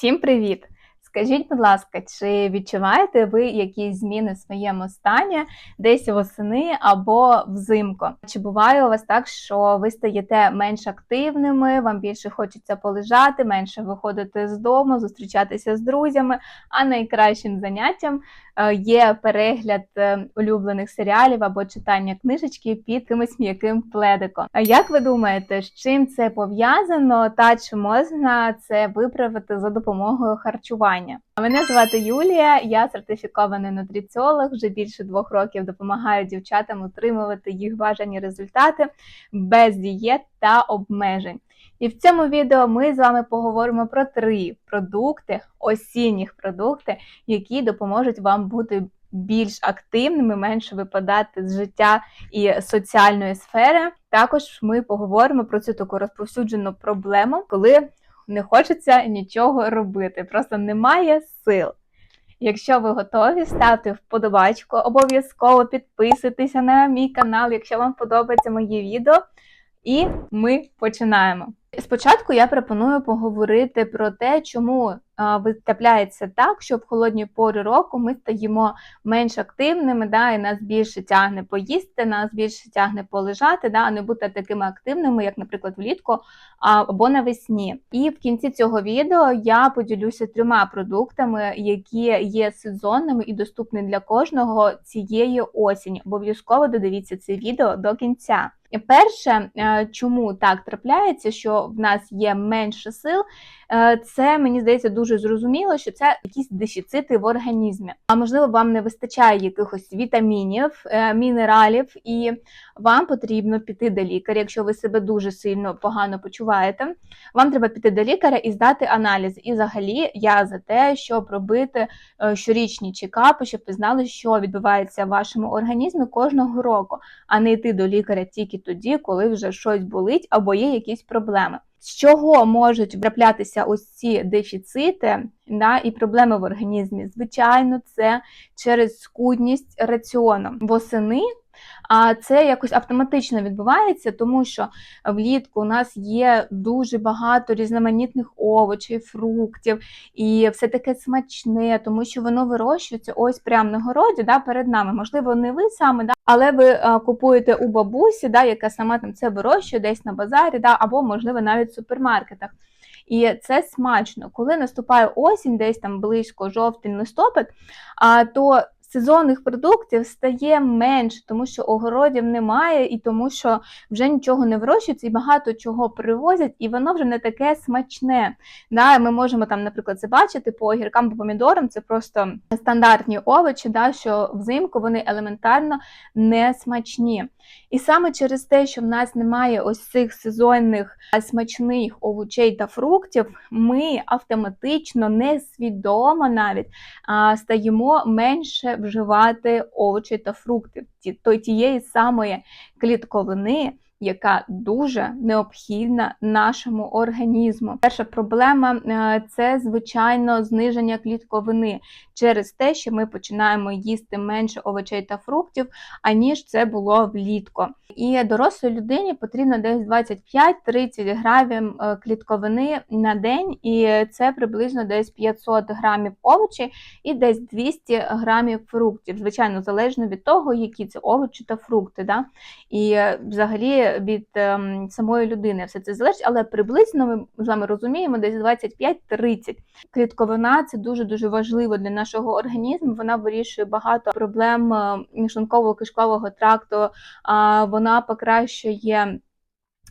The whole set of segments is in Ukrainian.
Всім привіт! Скажіть, будь ласка, чи відчуваєте ви якісь зміни в своєму стані десь восени або взимку? Чи буває у вас так, що ви стаєте менш активними, вам більше хочеться полежати, менше виходити з дому, зустрічатися з друзями, а найкращим заняттям е, є перегляд е, улюблених серіалів або читання книжечки під якимось м'яким пледиком? Як ви думаєте, з чим це пов'язано та чи можна це виправити за допомогою харчування? Мене звати Юлія, я сертифікований нутриціолог. Вже більше двох років допомагаю дівчатам утримувати їх бажані результати без дієт та обмежень. І в цьому відео ми з вами поговоримо про три продукти, осінніх продукти, які допоможуть вам бути більш активними, менше випадати з життя і соціальної сфери. Також ми поговоримо про цю таку розповсюджену проблему, коли не хочеться нічого робити, просто немає сил. Якщо ви готові, ставте вподобачку, обов'язково підписуйтеся на мій канал, якщо вам подобається моє відео. І ми починаємо. Спочатку я пропоную поговорити про те, чому витрапляється так, що в холодні пори року ми стаємо менш активними, да, і нас більше тягне поїсти, нас більше тягне полежати, да, а не бути такими активними, як, наприклад, влітку або навесні. І в кінці цього відео я поділюся трьома продуктами, які є сезонними і доступні для кожного цієї осені. Обов'язково додивіться це відео до кінця. Перше, е, чому так трапляється, що в нас є менше сил, е, це мені здається дуже зрозуміло, що це якісь дефіцити в організмі. А можливо, вам не вистачає якихось вітамінів, е, мінералів, і вам потрібно піти до лікаря, якщо ви себе дуже сильно погано почуваєте. Вам треба піти до лікаря і здати аналіз. І взагалі я за те, щоб робити щорічні чекапи, щоб ви знали, що відбувається в вашому організмі кожного року, а не йти до лікаря тільки тоді, коли вже щось болить або є якісь проблеми. З чого можуть втраплятися ось ці дефіцити да, і проблеми в організмі? Звичайно, це через скудність раціону. Восени а це якось автоматично відбувається, тому що влітку у нас є дуже багато різноманітних овочів, фруктів, і все таке смачне, тому що воно вирощується ось прямо на городі да, перед нами. Можливо, не ви саме, да, але ви а, купуєте у бабусі, да, яка сама там це вирощує десь на базарі, да, або, можливо, навіть в супермаркетах. І це смачно. Коли наступає осінь, десь там близько жовтень, листопад, а то сезонних продуктів стає менше, тому що огородів немає, і тому що вже нічого не вирощується, і багато чого привозять, і воно вже не таке смачне. Да, Ми можемо там, наприклад, це бачити по огіркам, по помідорам, це просто стандартні овочі, да, що взимку вони елементарно не смачні. І саме через те, що в нас немає ось цих сезонних смачних овочей та фруктів, ми автоматично, несвідомо навіть стаємо менше вживати овочі та фрукти, тієї самої клітковини яка дуже необхідна нашому організму. Перша проблема е, це, звичайно, зниження клітковини через те, що ми починаємо їсти менше овочей та фруктів, аніж це було влітку. І дорослій людині потрібно десь 25-30 грамів е, клітковини на день, і це приблизно десь 500 грамів овочі і десь 200 грамів фруктів. Звичайно, залежно від того, які це овочі та фрукти. Да? І е, взагалі від ем, самої людини все це залежить, але приблизно ми з вами розуміємо, десь 25-30. Клітковина це дуже-дуже важливо для нашого організму. Вона вирішує багато проблем е, шлунково кишкового тракту, вона покращує.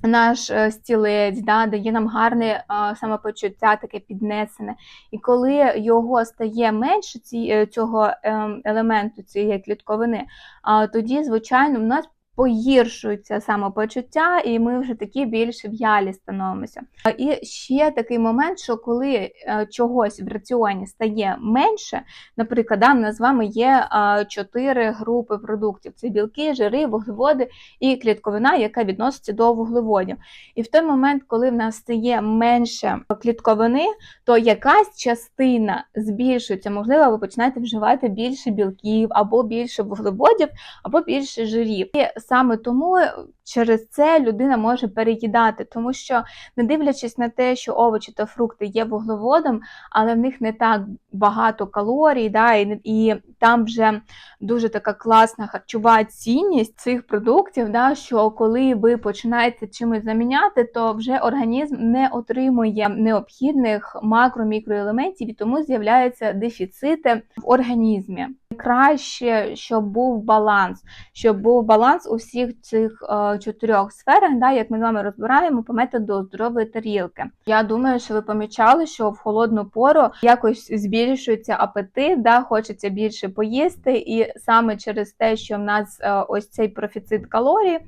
Наш е, стілець да, дає нам гарне а, самопочуття, таке піднесене. І коли його стає менше ці, е, цього ем, елементу, цієї клітковини, а, тоді, звичайно, в нас погіршується самопочуття, і ми вже такі більш в'ялі становимося. І ще такий момент, що коли е, чогось в раціоні стає менше, наприклад, да, у нас з вами є чотири групи продуктів: це білки, жири, вуглеводи і клітковина, яка відноситься до вуглеводів. І в той момент, коли в нас стає менше клітковини, то якась частина збільшується, можливо, ви починаєте вживати більше білків, або більше вуглеводів, або більше жирів. І саме тому через це людина може переїдати, тому що, не дивлячись на те, що овочі та фрукти є вуглеводом, але в них не так багато калорій, да, і, і там вже дуже така класна харчова цінність цих продуктів, да, що коли ви починаєте чимось заміняти, то вже організм не отримує необхідних макро-мікроелементів і тому з'являються дефіцити в організмі. Краще, щоб був баланс, щоб був баланс у всіх цих е, чотирьох сферах, да, як ми з вами розбираємо по методу здорової тарілки. Я думаю, що ви помічали, що в холодну пору якось збільшується апетит, да, хочеться більше поїсти, і саме через те, що в нас е, ось цей профіцит калорій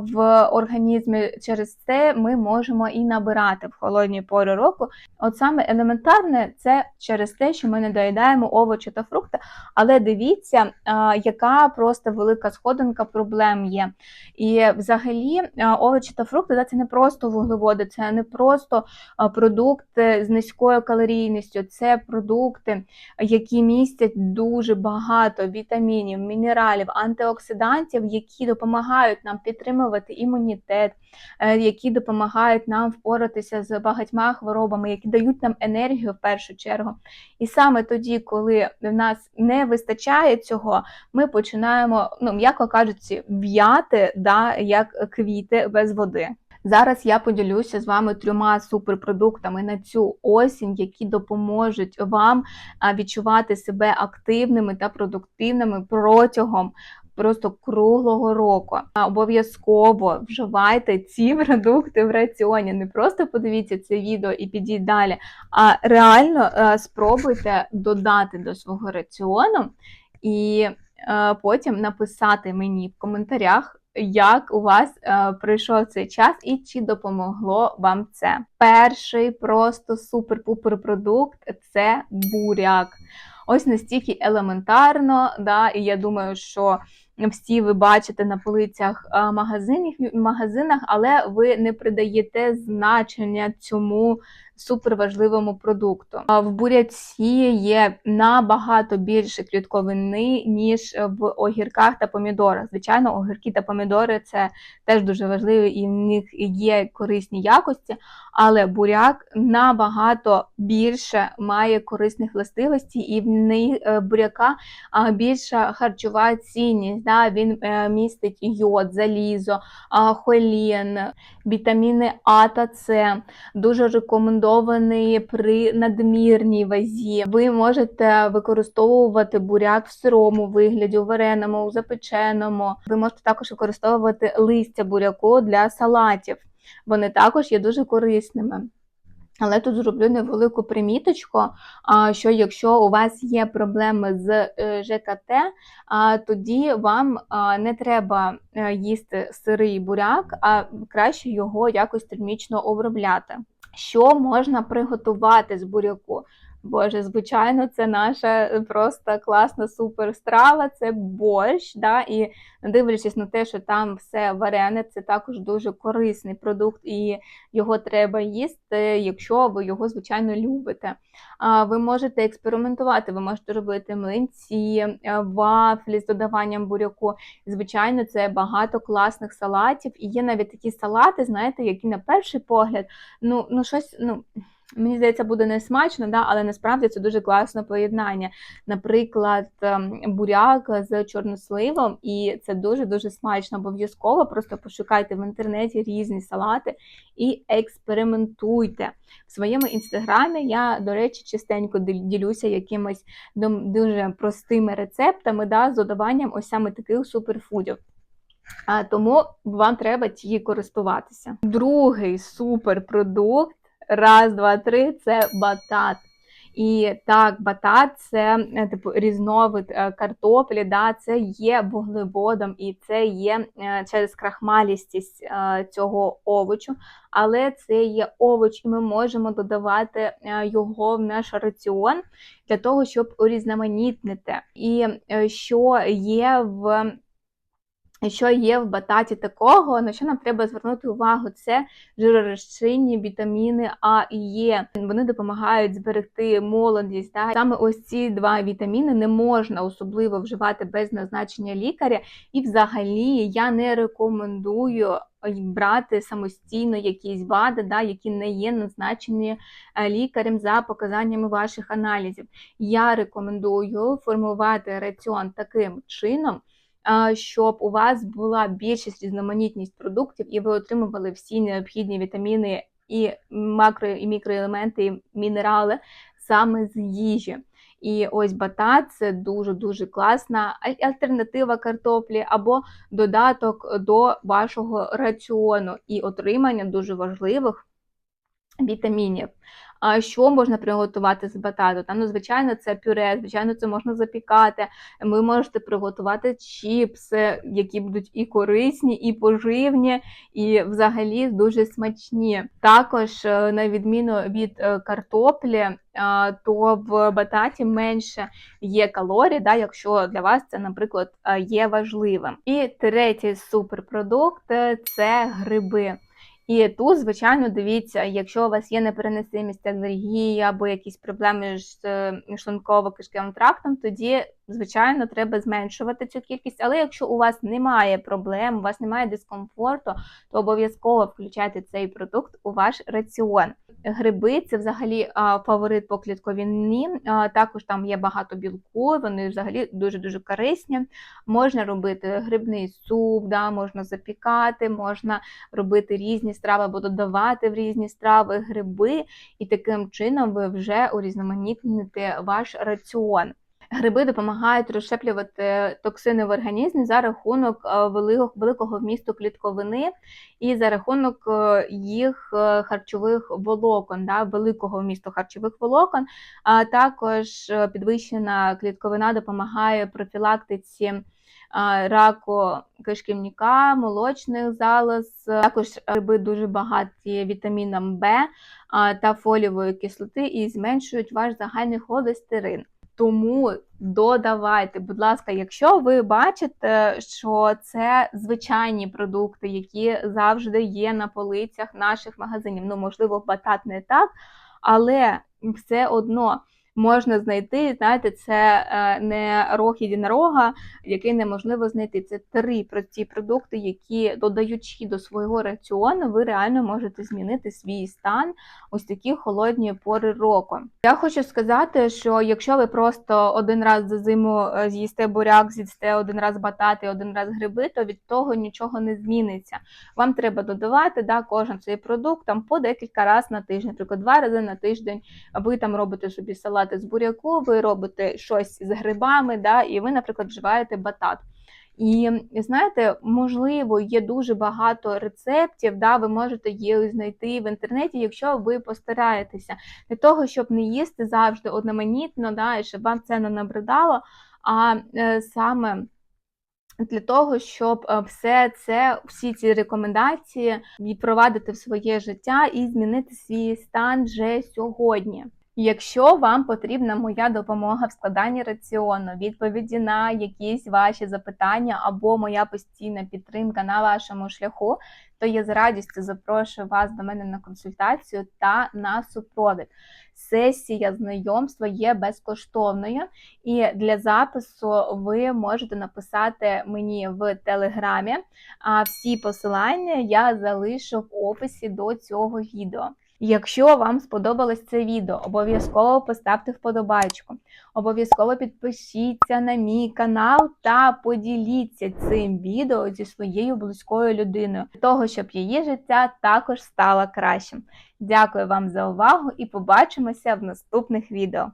в організмі через це ми можемо і набирати в холодні пори року. От саме елементарне це через те, що ми не доїдаємо овочі та фрукти, але дивіться, яка просто велика сходинка проблем є. І взагалі овочі та фрукти це не просто вуглеводи, це не просто продукти з низькою калорійністю, це продукти, які містять дуже багато вітамінів, мінералів, антиоксидантів, які допомагають нам підтримувати імунітет, е, які допомагають нам впоратися з багатьма хворобами, які дають нам енергію в першу чергу. І саме тоді, коли в нас не вистачає цього, ми починаємо, ну м'яко кажучи, в'яти да, як квіти без води. Зараз я поділюся з вами трьома суперпродуктами на цю осінь, які допоможуть вам відчувати себе активними та продуктивними протягом просто круглого року. Обов'язково вживайте ці продукти в раціоні. Не просто подивіться це відео і підіть далі, а реально е, спробуйте додати до свого раціону і е, потім написати мені в коментарях. Як у вас е, пройшов цей час і чи допомогло вам це? Перший просто супер-пупер продукт це буряк. Ось настільки елементарно, да, і я думаю, що всі ви бачите на полицях магазинів, магазинах, але ви не придаєте значення цьому суперважливому продукту. В буряці є набагато більше клітковини, ніж в огірках та помідорах. Звичайно, огірки та помідори це теж дуже важливі і в них є корисні якості, але буряк набагато більше має корисних властивостей, і в е, буряка більша харчова цінність. Да? Він е, містить йод, залізо, холін, вітаміни А та С. Дуже рекомендований при надмірній вазі. Ви можете використовувати буряк в сирому вигляді, у вареному, у запеченому. Ви можете також використовувати листя буряку для салатів. Вони також є дуже корисними. Але тут зроблю невелику приміточку, що якщо у вас є проблеми з е, ЖКТ, тоді вам не треба е, їсти сирий буряк, а краще його якось термічно обробляти. Що можна приготувати з буряку? Боже, звичайно, це наша просто класна супер страва, це борщ. Да? І дивлячись на те, що там все варене, це також дуже корисний продукт, і його треба їсти, якщо ви його, звичайно, любите. Ви можете експериментувати, ви можете робити млинці, е, вафлі з додаванням буряку. Звичайно, це багато класних салатів. І є навіть такі салати, знаєте, які на перший погляд, ну, ну щось, ну. Мені здається, буде не смачно, да, але насправді це дуже класне поєднання. Наприклад, ем, буряк з чорносливом, і це дуже-дуже смачно. Обов'язково просто пошукайте в інтернеті різні салати і експериментуйте. В своєму інстаграмі я, до речі, частенько ділюся якимись дуже простими рецептами да, з додаванням ось саме таких суперфудів. А Тому вам треба ті користуватися. Другий суперпродукт Раз, два, три це батат. І так, батат це е, типу різновид е, картоплі, да, це є вуглеводом і це є е, через крахмалістість цього овочу, але це є овоч, і ми можемо додавати його в наш раціон для того, щоб урізноманітнити. І що є в Що є в бататі такого, на що нам треба звернути увагу, це жиророзчинні вітаміни А і Е. Вони допомагають зберегти молодість. Да? Саме ось ці два вітаміни не можна особливо вживати без назначення лікаря. І, взагалі, я не рекомендую брати самостійно якісь БАДи, да, які не є назначені е, лікарем за показаннями ваших аналізів. Я рекомендую формувати раціон таким чином щоб у вас була більшість різноманітність продуктів, і ви отримували всі необхідні вітаміни і макро і мікроелементи, і мінерали саме з їжі. І ось батат це дуже-дуже класна альтернатива картоплі або додаток до вашого раціону і отримання дуже важливих вітамінів. А що можна приготувати з батату? Там, ну, звичайно, це пюре, звичайно, це можна запікати. Ви можете приготувати чіпси, які будуть і корисні, і поживні, і взагалі дуже смачні. Також, е, на відміну від е, картоплі, е, то в бататі менше є калорій, да, якщо для вас це, наприклад, є важливим. І третій суперпродукт це гриби. І тут, звичайно, дивіться, якщо у вас є непереносимість алергії або якісь проблеми з е, шлунково-кишковим трактом, тоді, звичайно, треба зменшувати цю кількість. Але якщо у вас немає проблем, у вас немає дискомфорту, то обов'язково включайте цей продукт у ваш раціон. Гриби це взагалі фаворит по клітковині, також там є багато білку, вони взагалі дуже-дуже корисні. Можна робити грибний суп, да, можна запікати, можна робити різні страви або додавати в різні страви гриби, і таким чином ви вже урізноманітните ваш раціон. Гриби допомагають розщеплювати токсини в організмі за рахунок е, великого вмісту клітковини і за рахунок е, їх е, харчових волокон, да, великого вмісту харчових волокон. А також підвищена клітковина допомагає профілактиці. Раку кишківника, молочних залоз, також гриби дуже багаті вітаміном Б та фолієвої кислоти і зменшують ваш загальний холестерин. Тому додавайте, будь ласка, якщо ви бачите, що це звичайні продукти, які завжди є на полицях наших магазинів. Ну, можливо, батат не так, але все одно можна знайти. Знаєте, це е, не рог єдинорога, який неможливо знайти. Це три прості продукти, які додаючи до свого раціону, ви реально можете змінити свій стан ось такі холодні пори року. Я хочу сказати, що якщо ви просто один раз за зиму е, з'їсте буряк, з'їсте один раз батати, один раз гриби, то від того нічого не зміниться. Вам треба додавати да, кожен цей продукт там по декілька разів на тиждень, наприклад, два рази на тиждень. Ви там робите собі салат салати з буряку, ви робите щось з грибами, да, і ви, наприклад, вживаєте батат. І знаєте, можливо, є дуже багато рецептів, да, ви можете їх знайти в інтернеті, якщо ви постараєтеся для того, щоб не їсти завжди одноманітно, да, і щоб вам це не набридало, а е, саме для того, щоб е, все це, всі ці рекомендації впровадити в своє життя і змінити свій стан вже сьогодні. Якщо вам потрібна моя допомога в складанні раціону, відповіді на якісь ваші запитання або моя постійна підтримка на вашому шляху, то я з радістю запрошую вас до мене на консультацію та на супровід. Сесія знайомства є безкоштовною, і для запису ви можете написати мені в телеграмі. А всі посилання я залишу в описі до цього відео. Якщо вам сподобалось це відео, обов'язково поставте вподобайку, обов'язково підпишіться на мій канал та поділіться цим відео зі своєю близькою людиною, для того, щоб її життя також стало кращим. Дякую вам за увагу і побачимося в наступних відео.